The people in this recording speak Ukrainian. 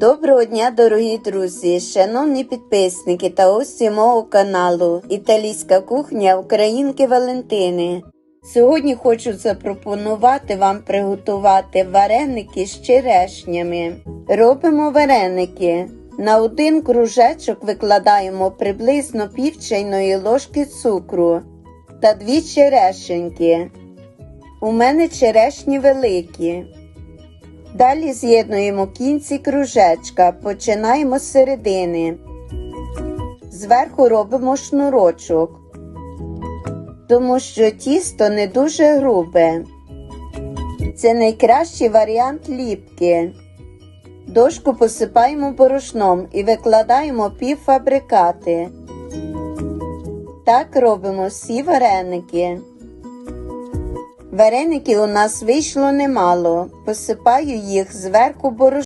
Доброго дня, дорогі друзі, шановні підписники та гості мого каналу Італійська кухня Українки Валентини. Сьогодні хочу запропонувати вам приготувати вареники з черешнями. Робимо вареники. На один кружечок викладаємо приблизно пів чайної ложки цукру та дві черешеньки. У мене черешні великі. Далі з'єднуємо кінці кружечка, починаємо з середини. Зверху робимо шнурочок, тому що тісто не дуже грубе. Це найкращий варіант ліпки. Дошку посипаємо борошном і викладаємо півфабрикати. Так робимо всі вареники. Вареників у нас вийшло немало. Посипаю їх зверху борошном.